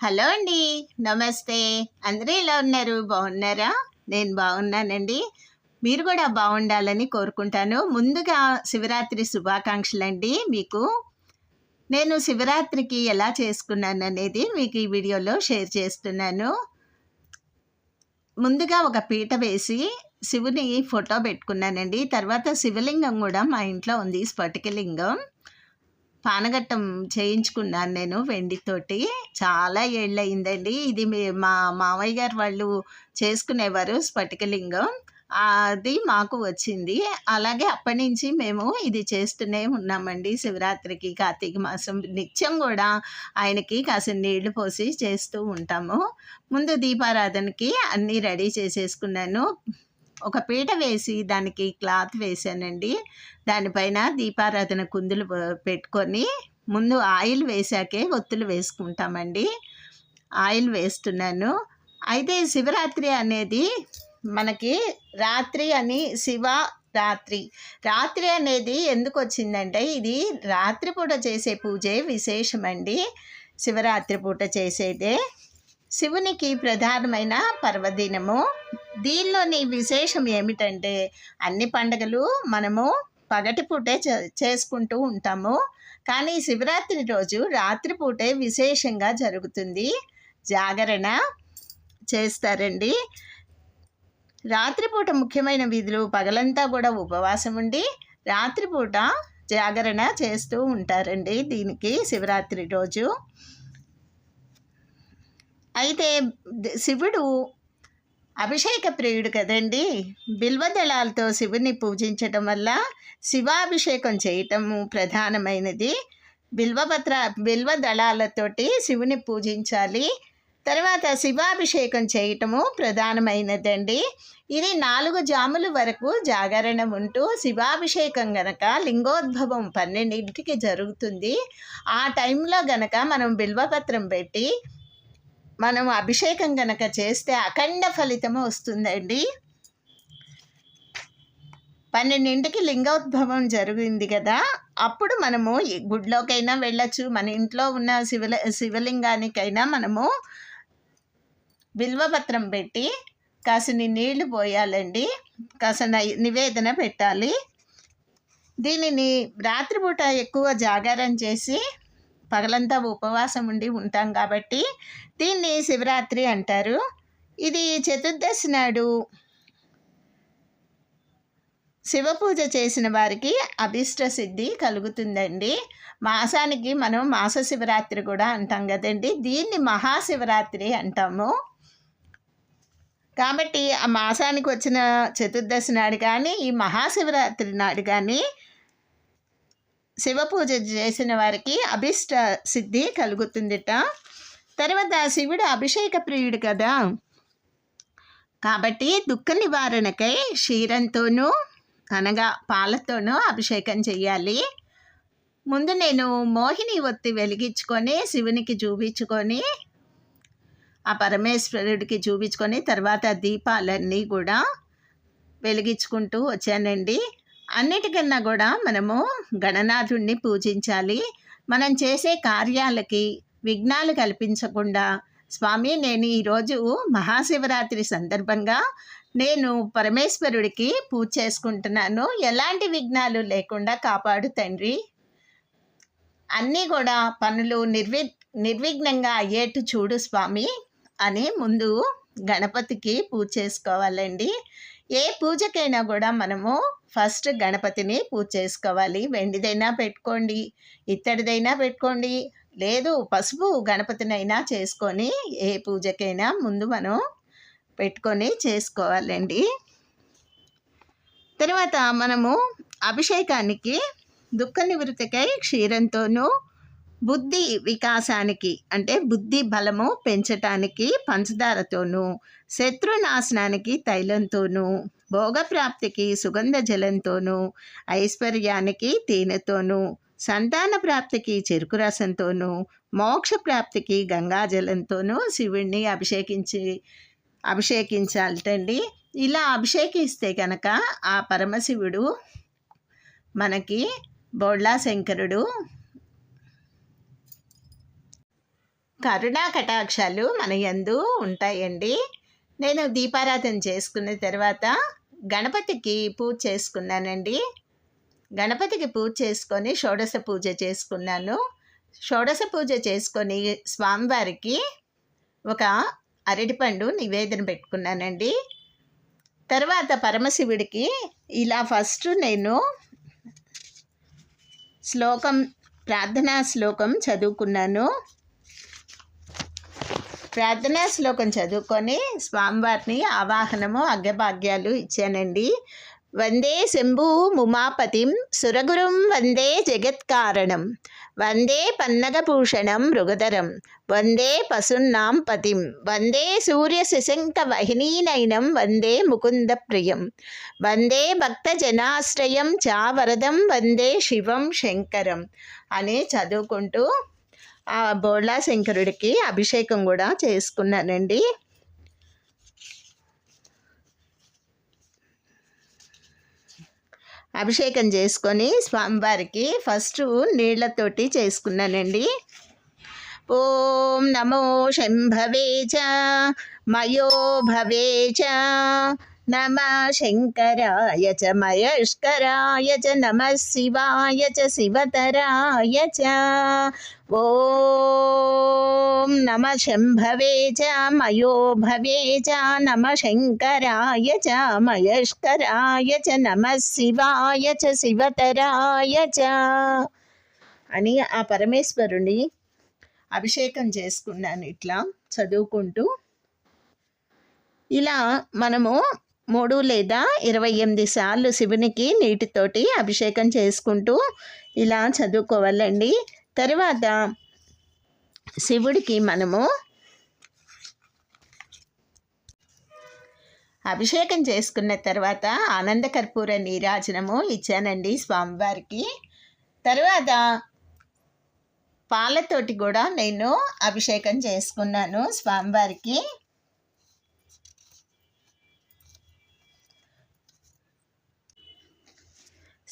Hello అండి నమస్తే. అందరూ ఎలా ఉన్నారు? బాగున్నారా? నేను బాగున్నానండి. మీరు కూడా బాగుండాలని కోరుకుంటాను. ముందుగా శివరాత్రి శుభాకాంక్షలు అండి మీకు. నేను శివరాత్రికి ఎలా చేసుకున్నాను అనేది మీకు ఈ వీడియోలో షేర్ చేస్తున్నాను. ముందుగా ఒక పీట వేసి శివుని ఫోటో పెట్టుకున్నానండి. తర్వాత శివలింగం కూడా మా ఇంట్లో ఉంది స్ఫటికలింగం. పానగట్టం చేయించుకున్నాను నేను వెండితోటి. చాలా ఏళ్ళయిందండి. ఇది మా మామయ్య గారు వాళ్ళు చేసుకునేవారు స్ఫటికలింగం. అది మాకు వచ్చింది. అలాగే అప్పటి నుంచి మేము ఇది చేస్తూనే ఉన్నామండి. శివరాత్రికి కార్తీక మాసం నిత్యం కూడా ఆయనకి కాసిన నీళ్ళు పోసి చేస్తూ ఉంటాము. ముందు దీపారాధనకి అన్నీ రెడీ చేసేసుకున్నాను. ఒక పీట వేసి దానికి క్లాత్ వేసానండి. దానిపైన దీపారాధన కుందులు పెట్టుకొని ముందు ఆయిల్ వేసాకే ఒత్తులు వేసుకుంటామండి. ఆయిల్ వేస్తున్నాను. అయితే శివరాత్రి అనేది మనకి రాత్రి అని శివ రాత్రి. రాత్రి అనేది ఎందుకు వచ్చిందంటే ఇది రాత్రిపూట చేసే పూజే విశేషమండి. శివరాత్రి పూట చేసేదే. శివునికి ప్రధానమైన పర్వదినము. దీనిలోని విశేషం ఏమిటంటే అన్ని పండుగలు మనము పగటిపూటే చే- చేసుకుంటూ ఉంటాము. కానీ శివరాత్రి రోజు రాత్రిపూటే విశేషంగా జరుగుతుంది. జాగరణ చేస్తారండి. రాత్రిపూట ముఖ్యమైన విధులు పగలంతా కూడా ఉపవాసం ఉండి రాత్రిపూట జాగరణ చేస్తూ ఉంటారండి దీనికి శివరాత్రి రోజు. అయితే శివుడు అభిషేక ప్రియుడు కదండి. బిల్వదళాలతో శివుని పూజించటం వల్ల శివాభిషేకం చేయటము ప్రధానమైనది. బిల్వపత్ర బిల్వ దళాలతోటి శివుని పూజించాలి. తర్వాత శివాభిషేకం చేయటము ప్రధానమైనదండి. ఇది నాలుగు జాముల వరకు జాగరణం ఉంటూ శివాభిషేకం గనక లింగోద్భవం పన్నెండింటికి జరుగుతుంది. ఆ టైంలో గనక మనం బిల్వపత్రం పెట్టి మనం అభిషేకం గనక చేస్తే అఖండ ఫలితము వస్తుందండి. పన్నెండింటికి లింగోద్భవం జరిగింది కదా అప్పుడు మనము గుడిలోకైనా వెళ్ళచ్చు మన ఇంట్లో ఉన్న శివల శివలింగానికైనా మనము బిల్వపత్రం పెట్టి కాసిని నీళ్ళు పోయాలండి. కాస్త నివేదన పెట్టాలి. దీనిని రాత్రిపూట ఎక్కువ జాగారం చేసి పగలంతా ఉపవాసం ఉండి ఉంటాం కాబట్టి దీన్ని శివరాత్రి అంటారు. ఇది చతుర్దశి నాడు శివ పూజ చేసిన వారికి అభిష్ట సిద్ధి కలుగుతుందండి. మాసానికి మనం మాస శివరాత్రి కూడా అంటాం కదండి. దీన్ని మహాశివరాత్రి అంటాము. కాబట్టి ఆ మాసానికి వచ్చిన చతుర్దశి నాడు కానీ ఈ మహాశివరాత్రి నాడు కానీ శివ పూజ చేసిన వారికి అభిష్ట సిద్ధి కలుగుతుందిట. తర్వాత శివుడు అభిషేక ప్రియుడు కదా. కాబట్టి దుఃఖ నివారణకై క్షీరంతోనూ అనగా పాలతోనూ అభిషేకం చెయ్యాలి. ముందు నేను మోహిని ఒత్తి వెలిగించుకొని శివునికి చూపించుకొని ఆ పరమేశ్వరుడికి చూపించుకొని తర్వాత దీపాలన్నీ కూడా వెలిగించుకుంటూ వచ్చానండి. అన్నిటికన్నా కూడా మనము గణనాథుణ్ణి పూజించాలి. మనం చేసే కార్యాలకి విఘ్నాలు కల్పించకుండా స్వామి నేను ఈరోజు మహాశివరాత్రి సందర్భంగా నేను పరమేశ్వరుడికి పూజ చేసుకుంటున్నాను. ఎలాంటి విఘ్నాలు లేకుండా కాపాడు తండ్రి. అన్నీ కూడా పనులు నిర్వి నిర్విఘ్నంగా అయ్యేట్టు చూడు స్వామి అని ముందు గణపతికి పూజ చేసుకోవాలండి. ఏ పూజకైనా కూడా మనము ఫస్ట్ గణపతిని పూజ చేసుకోవాలి. వెండిదైనా పెట్టుకోండి ఇత్తడిదైనా పెట్టుకోండి. లేదు పసుపు గణపతినైనా చేసుకొని ఏ పూజకైనా ముందు మనం పెట్టుకొని చేసుకోవాలండి. తర్వాత మనము అభిషేకానికి దుఃఖ నివృత్తికై క్షీరంతోనూ బుద్ధి వికాసానికి అంటే బుద్ధి బలము పెంచటానికి పంచదారతోనూ శత్రునాశనానికి తైలంతోనూ భోగప్రాప్తికి సుగంధ జలంతోనూ ఐశ్వర్యానికి తేనెతోనూ సంతాన ప్రాప్తికి చెరుకు రసంతోనూ మోక్ష ప్రాప్తికి గంగాజలంతోనూ శివుణ్ణి అభిషేకించి అభిషేకించాలటండి ఇలా అభిషేకిస్తే కనుక ఆ పరమశివుడు మనకి బోళ్ళా శంకరుడు కరుణా కటాక్షాలు మన యందు ఉంటాయండి. నేను దీపారాధన చేసుకున్న తర్వాత గణపతికి పూజ చేసుకున్నానండి. గణపతికి పూజ చేసుకొని షోడశ పూజ చేసుకున్నాను. షోడశ పూజ చేసుకొని స్వామివారికి ఒక అరటిపండు నివేదన పెట్టుకున్నానండి. తర్వాత పరమశివుడికి ఇలా ఫస్ట్ నేను శ్లోకం ప్రార్థనా శ్లోకం చదువుకున్నాను. ప్రార్థనా శ్లోకం చదువుకొని స్వామివారిని ఆవాహనము అగ్గభాగ్యాలు ఇచ్చానండి. వందే శంభు ముమాపతిం సురగురుం వందే జగత్కారణం వందే పన్నగభూషణం మృగధరం వందే పశున్నాం పతిం వందే సూర్య శశంక వహినీనైనం వందే ముకుంద ప్రియం వందే భక్తజనాశ్రయం చా వరదం వందే శివం శంకరం అని చదువుకుంటూ ఆ బోర్లా శంకరుడికి అభిషేకం కూడా చేసుకున్నానండి. అభిషేకం చేసుకొని స్వామివారికి ఫస్ట్ నీళ్ళతోటి చేసుకున్నానండి. ఓం నమో శంభవే చ మయో భవే చ నమ శంకరాయ చ మయష్కరాయ చ నమ శివాయ చ శివతరాయ చ. ఓం నమ శంభవే చ మయో భవే చ నమ శంకరాయ చ మయష్కరాయ చ నమ శివాయ చ శివతరాయ చ. అని ఆ పరమేశ్వరుని అభిషేకం చేసుకున్నాను ఇట్లా చదువుకుంటూ. ఇలా మనము మూడు లేదా ఇరవై ఎనిమిది సార్లు శివునికి నీటితోటి అభిషేకం చేసుకుంటూ ఇలా చదువుకోవాలండి. తర్వాత శివుడికి మనము అభిషేకం చేసుకున్న తర్వాత ఆనందకర్పూర నీరాజనము ఇచ్చానండి స్వామివారికి. తర్వాత పాలతోటి కూడా నేను అభిషేకం చేసుకున్నాను స్వామివారికి.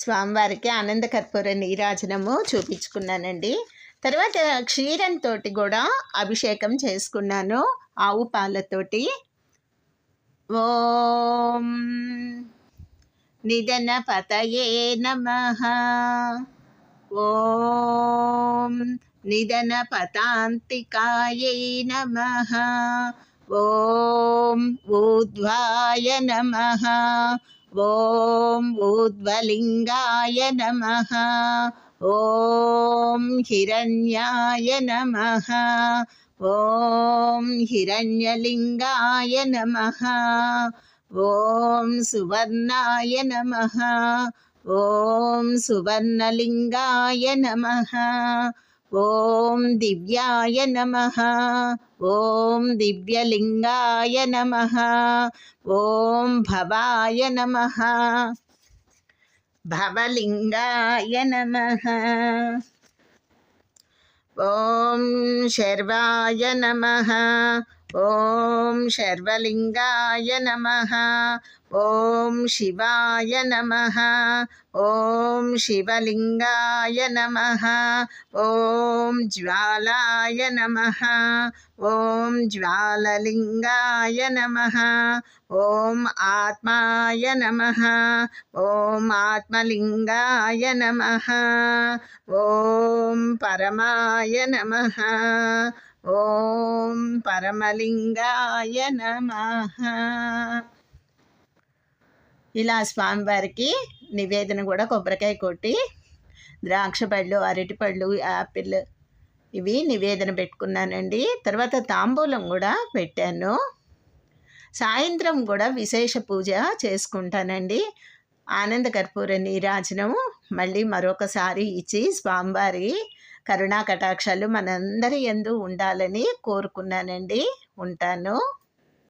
స్వామివారికి ఆనంద కర్పూర నీరాజనము చూపించుకున్నానండి. తర్వాత క్షీరంతో కూడా అభిషేకం చేసుకున్నాను ఆవు పాలతోటి. ఓం నిధన పతయే నమ. ఓం నిధన పతాంతికాయై నమ. ఓం ఊర్ధ్వాయ నమ. ఓం ఊర్ధ్వలింగాయ నమ ఓం హిరణ్యాయ నమ ఓం హిరణ్యలింగాయ నమ ఓం సువర్ణాయ నమ ఓం సువర్ణలింగాయ నమ ఓం దివ్యాయ నమ. ఓం దివ్యలింగాయ నమ. ఓం భవాయ నమ. భవలింగాయ నమ. ఓం శర్వాయ నమ. ఓం శర్వలింగాయ నమ ఓం శివాయ నమ ఓం శివలింగాయ నమ ఓం జ్వాలాయ నమ ఓం జ్వాలలింగాయ నమ ఓం ఆత్మాయ నమ ఓం ఆత్మలింగాయ నమ ఓం పరమాయ నమ ఓం పరమలింగాయ నమ. ఇలా స్వామివారికి నివేదన కూడా కొబ్బరికాయ కొట్టి ద్రాక్ష పళ్ళు అరటిపళ్ళు యాపిల్ ఇవి నివేదన పెట్టుకున్నానండి. తర్వాత తాంబూలం కూడా పెట్టాను. సాయంత్రం కూడా విశేష పూజ చేసుకుంటానండి. ఆనంద కర్పూర నీరాజనం మళ్ళీ మరొకసారి ఇచ్చి స్వామివారి కరుణా కటాక్షాలు మనందరి ఎందు ఉండాలని కోరుకున్నానండి. ఉంటాను.